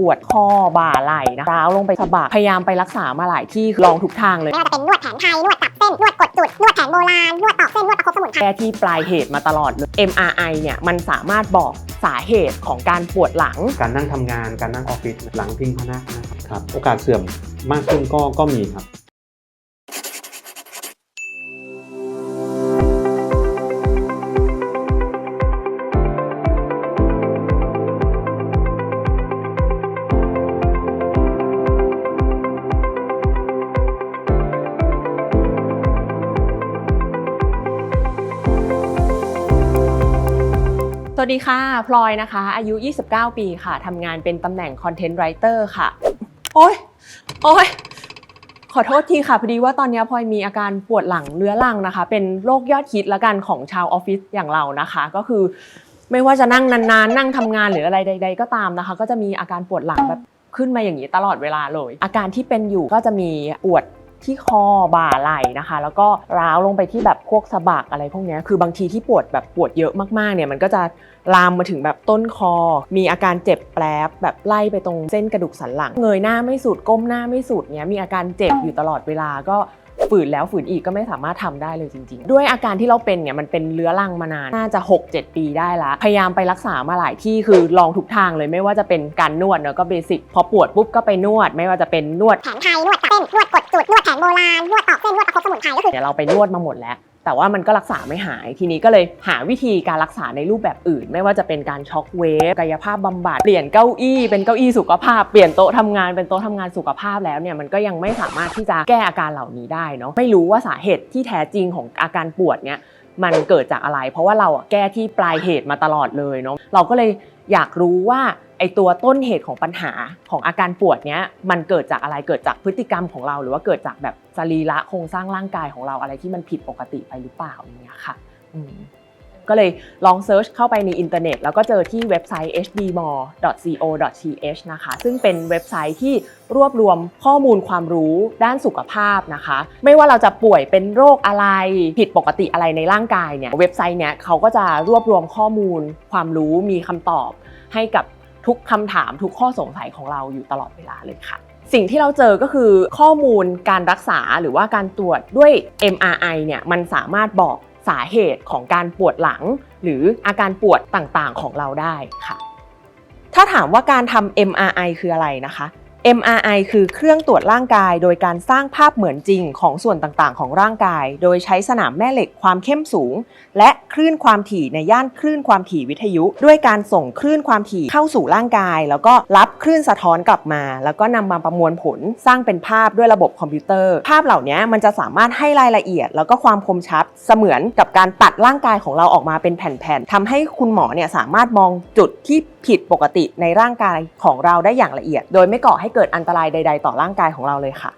ปวดข้อบ่าไหล่นะคะร้าวลงไปสะบักพยายามไปรักษามาหลายที่ลองทุกทางเลยไม่ว่าจะเป็นนวดแผนไทยนวดตับเส้นนวดกดจุดนวดแผนโบราณนวดตอกเส้นนวดประคบสมุนไพรแก้ที่ปลายเหตุมาตลอดเลย MRI เนี่ยมันสามารถบอกสาเหตุของการปวดหลัง การนั่งทำงานการนั่งออฟฟิศหลังพิงพนักนะครับโอกาสเสื่อมมากขึ้นก็ก็มีครับ วัสดีค่ะ พลอยนะคะ อายุ 29 ปีค่ะทำงานเป็นตำแหน่ง Content Writer ค่ะ โอ๊ยโอ๊ยขอโทษทีค่ะ พอดีว่าตอนนี้พลอยมีอาการปวดหลังเรื้อรังนะคะ เป็นโรคยอดฮิตละกันของชาวออฟฟิศอย่างเรานะคะ ก็คือไม่ว่าจะนั่งนานๆ นั่งทำงานหรืออะไรใด ๆ ก็ตามนะคะ ก็จะมีอาการปวดหลังแบบขึ้นมาอย่างนี้ตลอดเวลาเลย อาการที่เป็นอยู่ก็จะมีปวด ที่คอบ่าไหล่นะคะ แล้วก็ร้าวลงไปที่แบบพวกสะบักอะไรพวกนี้คือบางทีที่ปวดแบบปวดเยอะมากๆเนี่ยมันก็จะลามมาถึงแบบต้นคอ มีอาการเจ็บแปลบแบบไล่ไปตรงเส้นกระดูกสันหลัง เงยหน้าไม่สุดก้มหน้าไม่สุดเนี้ยมีอาการเจ็บอยู่ตลอดเวลาก็ ฝืนแล้วฝืนอีกก็ไม่สามารถทำได้เลยจริง ๆ ด้วยอาการที่เราเป็นเนี่ยมันเป็นเรื้อรังมานานน่าจะ 6-7 ปีได้ละ พยายามไปรักษามาหลายที่คือลองทุกทางเลยไม่ว่าจะเป็นการนวดเนอะก็เบสิกพอปวดปุ๊บก็ไปนวด ไม่ว่าจะเป็นนวดแผนไทยนวดตับเส้นนวดกดจุดนวดแผนโบราณนวดตอกเส้นนวดประคบสมุนไพรก็คือเดี๋ยวเราไปนวดมาหมดแล้ว แต่ว่ามันก็รักษาไม่หายทีนี้ก็เลยหาวิธีการรักษาในรูปแบบอื่น ไม่ว่าจะเป็นการช็อคเวฟกายภาพบำบัดเปลี่ยนเก้าอี้เป็นเก้าอี้สุขภาพเปลี่ยนโต๊ะทำงานเป็นโต๊ะทำงานสุขภาพแล้วเนี่ยมันก็ยังไม่สามารถที่จะแก้อาการเหล่านี้ได้เนาะไม่รู้ว่าสาเหตุที่แท้จริงของอาการปวดเนี่ยมันเกิดจากอะไร เพราะว่าเราอะแก้ที่ปลายเหตุมาตลอดเลยเนาะเราก็เลยอยากรู้ว่า ไอตัวต้นเหตุของปัญหาของอาการปวดเนี้ยมันเกิดจากอะไรเกิดจากพฤติกรรมของเรา หรือว่าเกิดจากแบบสรีระโครงสร้างร่างกายของเราอะไรที่มันผิดปกติไปหรือเปล่าอย่างเงี้ยค่ะก็เลยลองเซิร์ชเข้าไปในอินเทอร์เน็ต แล้วก็เจอที่เว็บไซต์ hdmore.co.th นะคะ ซึ่งเป็นเว็บไซต์ที่รวบรวมข้อมูลความรู้ด้านสุขภาพนะคะ ไม่ว่าเราจะป่วยเป็นโรคอะไรผิดปกติอะไรในร่างกายเนี่ยเว็บไซต์เนี้ยเขาก็จะรวบรวมข้อมูลความรู้มีคำตอบให้กับ ทุกคำถามทุกข้อสงสัยของเราอยู่ตลอดเวลาเลยค่ะ สิ่งที่เราเจอก็คือข้อมูลการรักษาหรือว่าการตรวจด้วย MRI เนี่ยมันสามารถบอกสาเหตุของการปวดหลัง หรืออาการปวดต่างๆของเราได้ค่ะ ถ้าถามว่าการทำ MRI คืออะไรนะคะ MRI คือเครื่องตรวจร่างกายโดยการสร้างภาพเหมือนจริงของส่วนต่างๆ ของร่างกาย โดยใช้สนามแม่เหล็กความเข้มสูง และคลื่นความถี่ในย่านคลื่นความถี่วิทยุ ด้วยการส่งคลื่นความถี่เข้าสู่ร่างกาย แล้วก็รับคลื่นสะท้อนกลับมา แล้วก็นำมาประมวลผลสร้างเป็นภาพด้วยระบบคอมพิวเตอร์ ภาพเหล่านี้มันจะสามารถให้รายละเอียด แล้วก็ความคมชัดเสมือนกับการตัดร่างกายของเราออกมาเป็นแผ่นๆทำให้คุณหมอเนี่ยสามารถมองจุดที่ผิดปกติในร่างกายของเราได้อย่างละเอียด โดยไม่ก่อให้เกิดอันตรายใด ๆ ต่อร่างกายของเราเลยค่ะ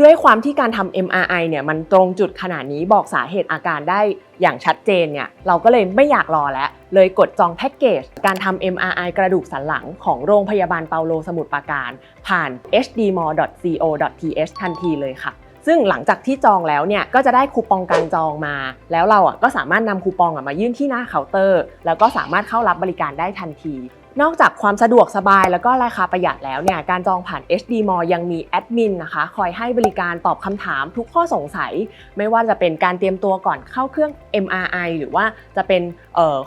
ด้วยความที่การทำ MRI เนี่ยมันตรงจุดขนาดนี้บอกสาเหตุอาการได้อย่างชัดเจนเนี่ยเราก็เลยไม่อยากรอแล้ว เลยกดจองแพ็กเกจการทำ MRI กระดูกสันหลังของโรงพยาบาลเปาโลสมุทรปราการ ผ่าน hdmore.co.th ทันทีเลยค่ะ ซึ่งหลังจากที่จองแล้วเนี่ยก็จะได้คูปองการจองมา แล้วเราอะก็สามารถนำคูปองอะมายื่นที่หน้าเคาน์เตอร์ แล้วก็สามารถเข้ารับบริการได้ทันที นอกจากความสะดวกสบายแล้วก็ราคาประหยัดแล้วเนี่ยการจองผ่าน HD m a l l ยังมีแอดมินนะคะ คอยให้บริการตอบคำถามทุกข้อสงสัย ไม่ว่าจะเป็นการเตรียมตัวก่อนเข้าเครื่อง MRI หรือว่าจะเป็น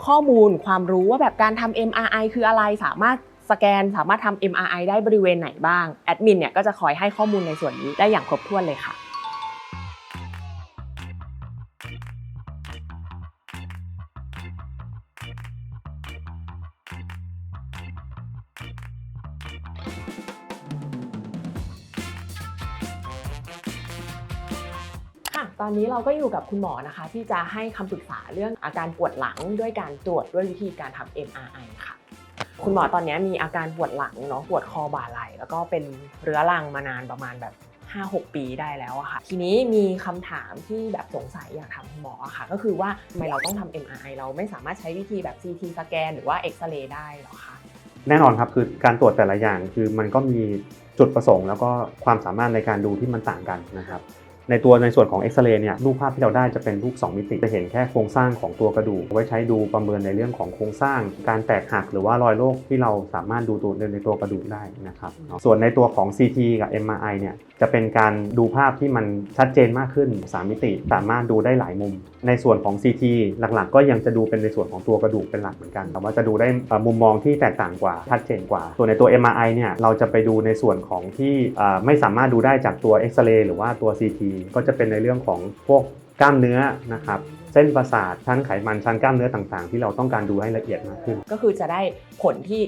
ข้อมูลความรู้ว่าแบบการทำ MRI คืออะไรสามารถสแกนสามารถทำ MRI ได้บริเวณไหนบ้าง แอดมินเนี่ยก็จะคอยให้ข้อมูลในส่วนนี้ได้อย่างครบถ้วนเลยค่ะ ตอนนี้เราก็อยู่กับคุณหมอนะคะ ที่จะให้คำปรึกษาเรื่องอาการปวดหลังด้วยการตรวจด้วยวิธีการทำ MRI ค่ะ คุณหมอตอนนี้มีอาการปวดหลังเนาะปวดคอบ่าไหล่แล้วก็เป็นเรื้อรังมานานประมาณแบบ5-6 ปีได้แล้วอะค่ะ ทีนี้มีคำถามที่แบบสงสัยอยากถามคุณหมออะค่ะ ก็คือว่าทำไมเราต้องทำ MRI เราไม่สามารถใช้วิธีแบบ CT สแกนหรือว่าเอ็กซเรย์ได้หรอคะแน่นอนครับคือการตรวจแต่ละอย่างคือมันก็มีจุดประสงค์ แล้วก็ความสามารถในการดูที่มันต่างกันนะครับ ในตัวในส่วนของเอ็กซเรย์เนี่ยรูปภาพที่เราได้จะเป็นรูป 2 มิติ จะเห็นแค่โครงสร้างของตัวกระดูกเอาไว้ใช้ดูประเมินในเรื่องของโครงสร้าง การแตกหักหรือว่ารอยโรคที่เราสามารถดูตัวในตัวกระดูกได้นะครับส่วนในตัวของ CT กับ MRI เนี่ยจะเป็นการดูภาพที่มันชัดเจนมากขึ้น 3 มิติ สามารถดูได้หลายมุม ในส่วนของ CT หลักๆ ก็ยังจะดูเป็นในส่วนของตัวกระดูกเป็นหลักเหมือนกัน แต่ว่าจะดูได้มุมมองที่แตกต่างกว่าชัดเจนกว่า ส่วนในตัว MRI เนี่ยเราจะไปดูในส่วนของที่ไม่สามารถดูได้จากตัวเอ็กซเรย์หรือว่าตัว CT ก็จะเป็นในเรื่องของพวกกล้ามเนื้อนะครับเส้นประสาทชั้นไขมันชั้นกล้ามเนื้อต่างๆ ที่เราต้องการดูให้ละเอียดมากขึ้น ก็คือจะได้ผลที่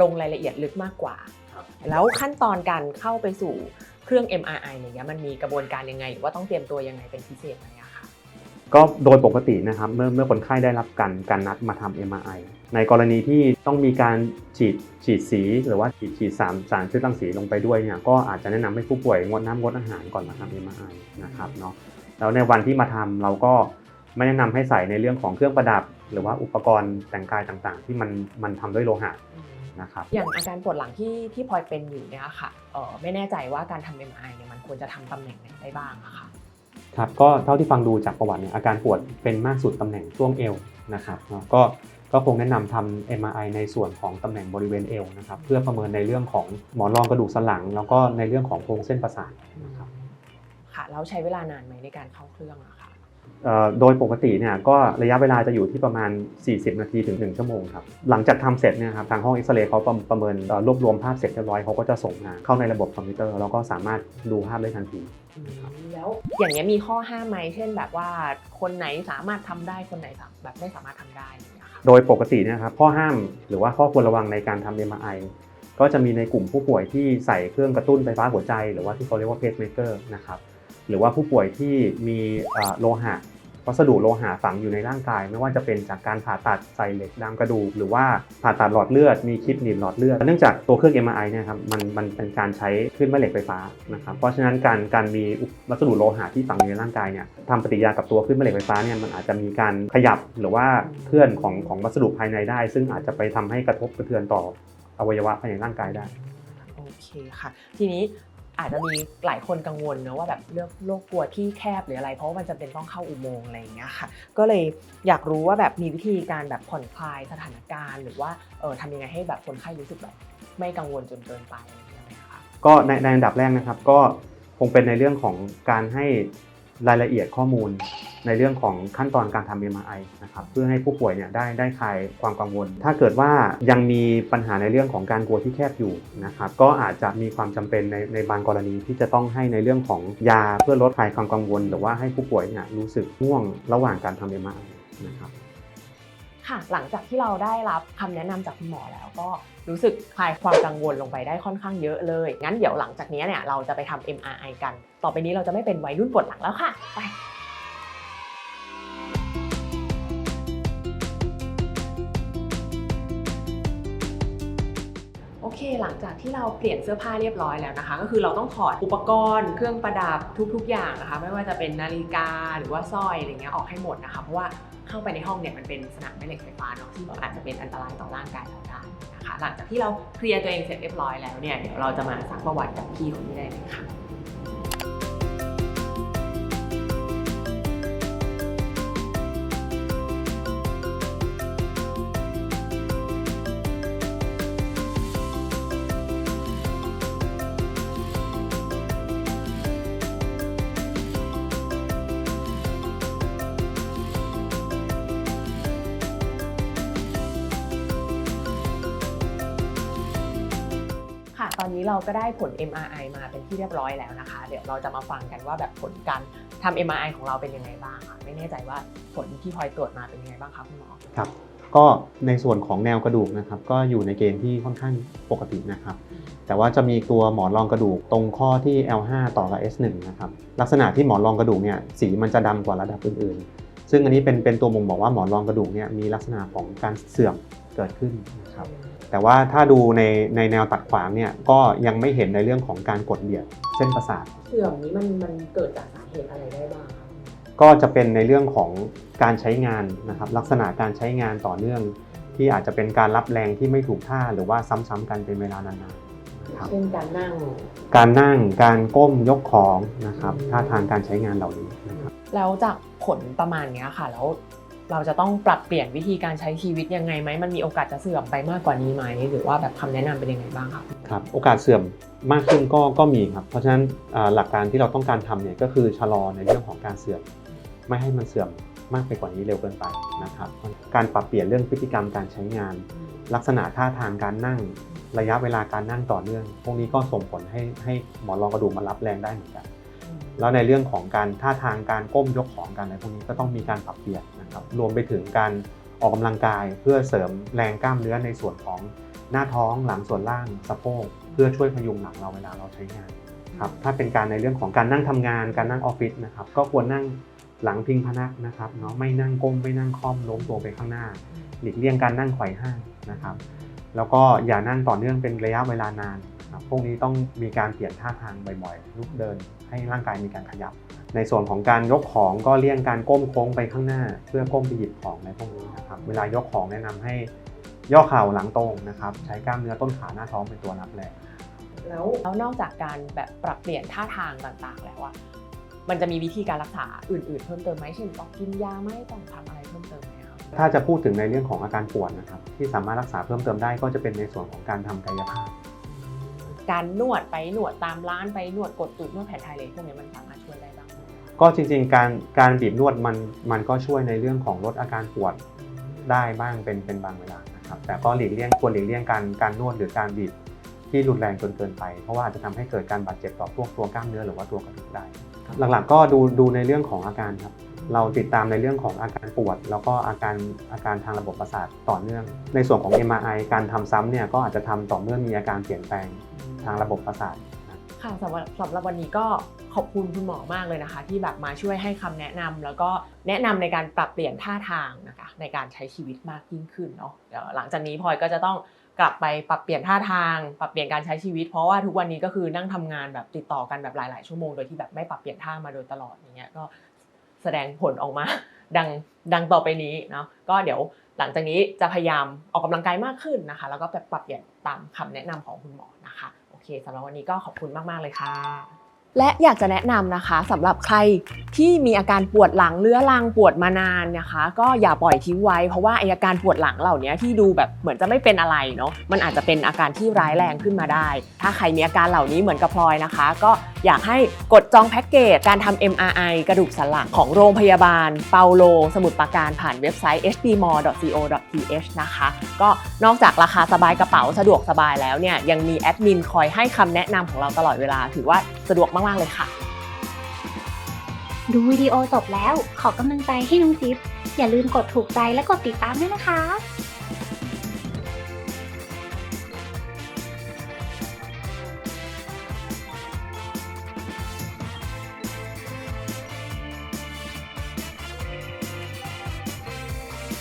ลงรายละเอียดลึกมากกว่า แล้วขั้นตอนการเข้าไปสู่เครื่อง MRI อย่างเงี้ยมันมีกระบวนการยังไงหรือว่าต้องเตรียมตัวยังไงเป็นพิเศษไหมอะคะก็โดยปกตินะครับเมื่อเมื่อคนไข้ได้รับการการนัดมาทำ MRI ในกรณีที่ต้องมีการฉีดฉีดสีหรือว่าฉีดฉีดสารสารชื่อรังสีลงไปด้วยเนี่ยก็อาจจะแนะนำให้ผู้ป่วยงดน้ำงดอาหารก่อนมาทำ MRI นะครับเนาะแล้วในวันที่มาทำเราก็ไม่แนะนำให้ใส่ในเรื่องของเครื่องประดับ หรือว่าอุปกรณ์แต่งกายต่างๆ ที่มันมันทำด้วยโลหะนะครับอย่างอาการปวดหลังที่ที่พลอยเป็นอยู่เนี่ยค่ะเออไม่แน่ใจว่าการทำ MRI เนี่ยมันควรจะทำตำแหน่งไหนได้บ้างอะค่ะครับก็เท่าที่ฟังดูจากประวัติเนี่ยอาการปวดเป็นมากสุดตำแหน่งช่วงเอวนะครับเนาะก็ ก็คงแนะนำทำ MRI ในส่วนของตำแหน่งบริเวณเอวนะครับเพื่อประเมินในเรื่องของหมอนรองกระดูกสันหลัง แล้วก็ในเรื่องของโครงเส้นประสาทนะครับค่ะแล้วใช้เวลานานไหมในการเข้าเครื่องอะค่ะเอ่อโดยปกติเนี่ยก็ระยะเวลาจะอยู่ที่ประมาณ 40 นาทีถึง 1 ชั่วโมงครับหลังจากทำเสร็จเนี่ยครับทางห้องเอ็กซเรย์เขาประประเมินเอ่อรวบรวมภาพเสร็จเรียบร้อยเขาก็จะส่งมาเข้าในระบบคอมพิวเตอร์แล้วก็สามารถดูภาพได้ทันทีแล้วอย่างเงี้ยมีข้อห้ามไหมเช่นแบบว่าคนไหนสามารถทำได้คนไหนสามแบบไม่สามารถทำได้ โดยปกตินะครับข้อห้ามหรือว่าข้อควรระวังในการทำ MRI ก็จะมีในกลุ่มผู้ป่วยที่ใส่เครื่องกระตุ้นไฟฟ้าหัวใจ หรือว่าที่เขาเรียกว่าเพสเมเกอร์นะครับหรือว่าผู้ป่วยที่มีโลหะ วัสดุโลหะฝังอยู่ในร่างกาย ไม่ว่าจะเป็นจากการผ่าตัดใส่เหล็กดามกระดูก หรือว่าผ่าตัดหลอดเลือดมีคลิปหนีบหลอดเลือดเนื่องจากตัวเครื่อง MRI เนี่ยครับมันมันเป็นการใช้คลื่นแม่เหล็กไฟฟ้านะครับเพราะฉะนั้นการการมีวัสดุโลหะที่ฝังอยู่ในร่างกายเนี่ยทำปฏิกิริยากับตัวคลื่นแม่เหล็กไฟฟ้าเนี่ยมันอาจจะมีการขยับหรือว่าเคลื่อนของของวัสดุภายในได้ ซึ่งอาจจะไปทำให้กระทบกระเทือนต่ออวัยวะภายในร่างกายได้โอเคค่ะ ทีนี้ อาจจะมีหลายคนกังวลนะว่าแบบเลือกโรคกลัวที่แคบหรืออะไร เพราะว่ามันจะเป็นต้องเข้าอุโมงค์อะไรอย่างเงี้ยค่ะ ก็เลยอยากรู้ว่าแบบมีวิธีการแบบผ่อนคลายสถานการณ์ หรือว่าเออทำยังไงให้แบบคนไข้รู้สึกแบบไม่กังวลจนเกินไปอะไรอย่างเงี้ยไหมคะก็ในในอันดับแรกนะครับก็คงเป็นในเรื่องของการให้ รายละเอียดข้อมูลในเรื่องของขั้นตอนการทำ MRI นะครับเพื่อให้ผู้ป่วยเนี่ยได้ได้คลายความกังวล ถ้าเกิดว่ายังมีปัญหาในเรื่องของการกลัวที่แคบอยู่นะครับก็อาจจะมีความจำเป็นในในบางกรณีที่จะต้องให้ในเรื่องของยาเพื่อลดคลายความกังวล หรือว่าให้ผู้ป่วยเนี่ยรู้สึกง่วงระหว่างการทำ MRI นะครับ ค่ะ หลังจากที่เราได้รับคำแนะนำจากคุณหมอแล้วก็รู้สึกคลายความกังวลลงไปได้ค่อนข้างเยอะเลย งั้นเดี๋ยวหลังจากนี้เนี่ยเราจะไปทำ MRI กัน ต่อไปนี้เราจะไม่เป็นวัยรุ่นปวดหลังแล้วค่ะ ไปโอเคหลังจากที่เราเปลี่ยนเสื้อผ้าเรียบร้อยแล้วนะคะ ก็คือเราต้องถอดอุปกรณ์ เครื่องประดับทุกๆ อย่างนะคะ ไม่ว่าจะเป็นนาฬิกาหรือว่าสร้อยอะไรเงี้ยออกให้หมดนะคะ เพราะว่า เข้าไปในห้องเนี่ยมันเป็นสนามแม่เหล็กไฟฟ้าเนาะที่อาจจะเป็นอันตรายต่อร่างกายเราได้นะคะหลังจากที่เราเคลียร์ตัวเองเสร็จเรียบร้อยแล้วเนี่ยเดี๋ยวเราจะมาซักประวัติกับพี่คนนี้ได้เลยค่ะ นนี้เราก็ได้ผล MRI มาเป็นที่เรียบร้อยแล้วนะคะ เดี๋ยวเราจะมาฟังกันว่าแบบผลการทำ MRI ของเราเป็นยังไงบ้างค่ะไม่แน่ใจว่าผลที่พลอยตรวจมาเป็นยังไงบ้างคะคุณหมอครับก็ในส่วนของแนวกระดูกนะครับก็อยู่ในเกณฑ์ที่ค่อนข้างปกตินะครับ แต่ว่าจะมีตัวหมอนรองกระดูกตรงข้อที่ L5 ต่อกับ S1 นะครับลักษณะที่หมอนรองกระดูกเนี่ยสีมันจะดำกว่าระดับอื่นๆ ซึ่งอันนี้เป็นเป็นตัวบ่งบอกว่าหมอนรองกระดูกเนี่ยมีลักษณะของการเสื่อม เกิดขึ้นนะครับแต่ว่าถ้าดูในในแนวตัดขวางเนี่ยก็ยังไม่เห็นในเรื่องของการกดเบียดเส้นประสาทเสื่อมนี้มันมันเกิดจากสาเหตุอะไรได้บ้างคะก็จะเป็นในเรื่องของการใช้งานนะครับลักษณะการใช้งานต่อเนื่องที่อาจจะเป็นการรับแรงที่ไม่ถูกท่าหรือว่าซ้ำๆกันเป็นเวลานานๆนะครับเช่นการนั่ง การนั่งการก้มยกของนะครับท่าทางการใช้งานเหล่านี้นะครับแล้วจากผลประมาณเนี้ยค่ะ แล้ว เราจะต้องปรับเปลี่ยนวิธีการใช้ชีวิตยังไงไหมมันมีโอกาสจะเสื่อมไปมากกว่านี้ไหมหรือว่าแบบคำแนะนำเป็นยังไงบ้างคะครับโอกาสเสื่อมมากขึ้นก็ก็มีครับเพราะฉะนั้นหลักการที่เราต้องการทำเนี่ยก็คือชะลอในเรื่องของการเสื่อม ไม่ให้มันเสื่อมมากไปกว่านี้เร็วเกินไปนะครับการปรับเปลี่ยนเรื่องพฤติกรรมการใช้งาน ลักษณะท่าทางการนั่งระยะเวลาการนั่งต่อเนื่อง พวกนี้ก็ส่งผลให้ให้หมอนรองกระดูกมารับแรงได้เหมือนกัน แล้วในเรื่องของการท่าทางการก้มยกของกันอะไรพวกนี้ก็ต้องมีการปรับเปลี่ยนนะครับรวมไปถึงการออกกำลังกายเพื่อเสริมแรงกล้ามเนื้อในส่วนของหน้าท้องหลังส่วนล่างสะโพกเพื่อช่วยพยุงหลังเราเวลาเราใช้งานครับถ้าเป็นการในเรื่องของการนั่งทำงาน การนั่งออฟฟิศนะครับก็ควรนั่งหลังพิงพนักนะครับเนาะไม่นั่งก้มไม่นั่งค่อมโน้มตัวไปข้างหน้า หลีกเลี่ยงการนั่งไขว่ห้างนะครับ แล้วก็อย่านั่งต่อเนื่องเป็นระยะเวลานาน พวกนี้ต้องมีการเปลี่ยนท่าทางบ่อยๆ ลุกเดินให้ร่างกายมีการขยับ ในส่วนของการยกของก็เลี่ยงการก้มโค้งไปข้างหน้า เพื่อก้มไปหยิบของในพวกนี้นะครับ เวลายกของแนะนำให้ย่อเข่าหลังตรงนะครับ ใช้กล้ามเนื้อต้นขาหน้าท้องเป็นตัวรับแรงแล้วแล้วนอกจากการแบบปรับเปลี่ยนท่าทางต่างๆ แล้วอะมันจะมีวิธีการรักษาอื่นๆ เพิ่มเติมไหมเช่นต้องกินยาไหมต้องทำอะไรเพิ่มเติมไหมครับถ้าจะพูดถึงในเรื่องของอาการปวดนะครับ ที่สามารถรักษาเพิ่มเติมได้ก็จะเป็นในส่วนของการทำกายภาพ การนวดไปนวดตามร้านไปนวดกดจุดนวดแผนไทยเลยพวกนี้มันสามารถช่วยได้บ้างไหมก็จริงๆ การการบีบนวดมันมันก็ช่วยในเรื่องของลดอาการปวดได้บ้างเป็นเป็นบางเวลานะครับแต่ก็หลีกเลี่ยงควรหลีกเลี่ยงการการนวดหรือการบีบที่รุนแรงจนเกินไป เพราะว่าอาจจะทำให้เกิดการบาดเจ็บต่อพวกตัวกล้ามเนื้อหรือว่าตัวกระดูกได้ หลักๆก็ดูดูในเรื่องของอาการครับเราติดตามในเรื่องของอาการปวด แล้วก็อาการอาการทางระบบประสาทต่อเนื่อง ในส่วนของ MRI การทำซ้ำเนี่ยก็อาจจะทำต่อเมื่อมีอาการเปลี่ยนแปลง ทางระบบประสาทค่ะสำหรับสำหรับวันนี้ก็ขอบคุณคุณหมอมากเลยนะคะ ที่แบบมาช่วยให้คำแนะนำแล้วก็แนะนำในการปรับเปลี่ยนท่าทางนะคะในการใช้ชีวิตมากยิ่งขึ้นเนาะเดี๋ยวหลังจากนี้พลอยก็จะต้องกลับไปปรับเปลี่ยนท่าทาง ปรับเปลี่ยนการใช้ชีวิต เพราะว่าทุกวันนี้ก็คือนั่งทำงานแบบติดต่อกันแบบหลาย ๆ ชั่วโมงโดยที่แบบไม่ปรับเปลี่ยนท่ามาโดยตลอดอย่างเงี้ยก็แสดงผลออกมาดังดังต่อไปนี้เนาะก็เดี๋ยวหลังจากนี้จะพยายามออกกำลังกายมากขึ้นนะคะ แล้วก็แบบปรับเปลี่ยนตามคำแนะนำของคุณหมอนะคะ สำหรับวันนี้ก็ขอบคุณมาก ๆ เลยค่ะ และอยากจะแนะนำนะคะสำหรับใคร ที่มีอาการปวดหลังเรื้อรังปวดมานานนะคะ ก็อย่าปล่อยทิ้งไว้เพราะว่าอาการปวดหลังเหล่านี้ที่ดูแบบเหมือนจะไม่เป็นอะไรเนาะมันอาจจะเป็นอาการที่ร้ายแรงขึ้นมาได้ ถ้าใครมีอาการเหล่านี้เหมือนกับพลอยนะคะ ก็อยากให้กดจองแพ็กเกจการทำ MRI กระดูกสันหลังของโรงพยาบาล เปาโล สมุทรปราการผ่านเว็บไซต์ hdmore.co.th นะคะ ก็นอกจากราคาสบายกระเป๋าสะดวกสบายแล้วเนี่ยยังมีแอดมินคอยให้คำแนะนำของเราตลอดเวลา ถือว่าสะดวกมาก ๆ เลยค่ะ ดูวิดีโอจบแล้วขอกำลังใจให้น้องจิ๊บอย่าลืมกดถูกใจและกดติดตามด้วยนะคะ